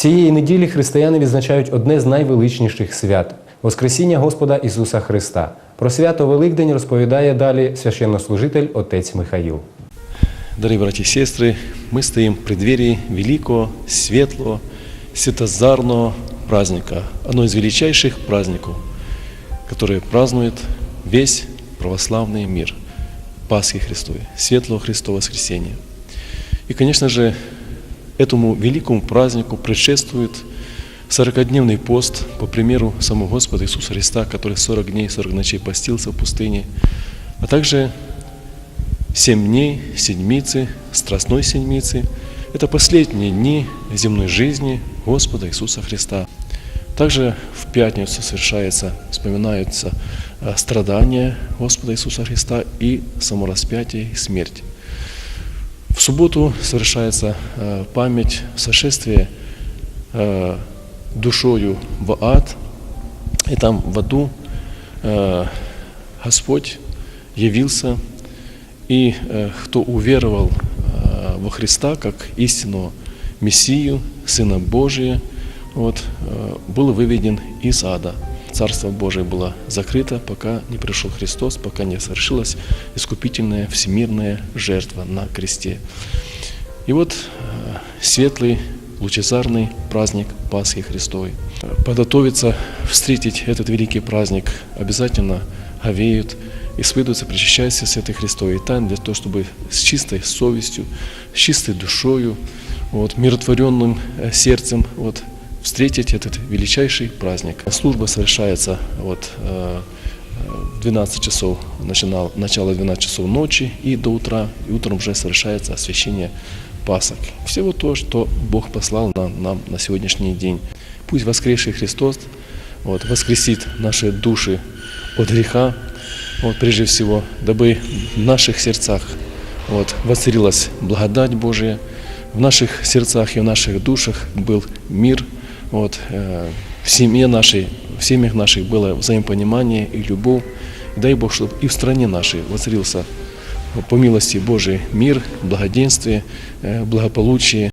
Цієї неділі християни відзначають одне з найвеличніших свят Воскресіння Господа Ісуса Христа. Про свято Великдень розповідає далі священнослужитель отець Михаїл. Дорогі браті і сестри, ми стоїмо в преддверии великого, светлого, светозарного праздника, одно из величайших праздников, которые празднует весь православный мир, Пасхи Христовой, Светлого Христова Воскресения. И, конечно же, этому великому празднику предшествует 40-дневный пост по примеру самого Господа Иисуса Христа, который 40 дней, 40 ночей постился в пустыне, а также Семь дней седмицы, страстной седмицы – это последние дни земной жизни Господа Иисуса Христа. Также в пятницу совершается, вспоминаются э, страдания Господа Иисуса Христа и само распятие и смерть. Субботу совершается э, память сошествия э, душою в ад, и там в аду э, Господь явился и кто уверовал во Христа как истинного Мессию, Сына Божия, вот, был выведен из ада. Царство Божие было закрыто, пока не пришел Христос, пока не совершилась искупительная всемирная жертва на кресте. И вот э, светлый, лучезарный праздник Пасхи Христовой. Подготовиться, встретить этот великий праздник обязательно говеют, исповедуются, причащаются Святой Христовой тайн для того, чтобы с чистой совестью, с чистой душою, вот, миротворенным э, сердцем вот, встретить этот величайший праздник. Служба совершается вот, э, э, в 12 часов, начинал, начало 12 часов ночи и до утра, и утром уже совершается освящение пасок. Всего то, что Бог послал нам, нам на сегодняшний день. Пусть воскресший Христос вот, воскресит наши души от греха, вот, прежде всего, дабы в наших сердцах вот, воцарилась благодать Божия, в наших сердцах и в наших душах был мир, вот, э, в семье нашей, в семьях наших было взаимопонимание и любовь. Дай Бог, чтобы и в стране нашей воцарился по милости Божией мир, благоденствие, э, благополучие.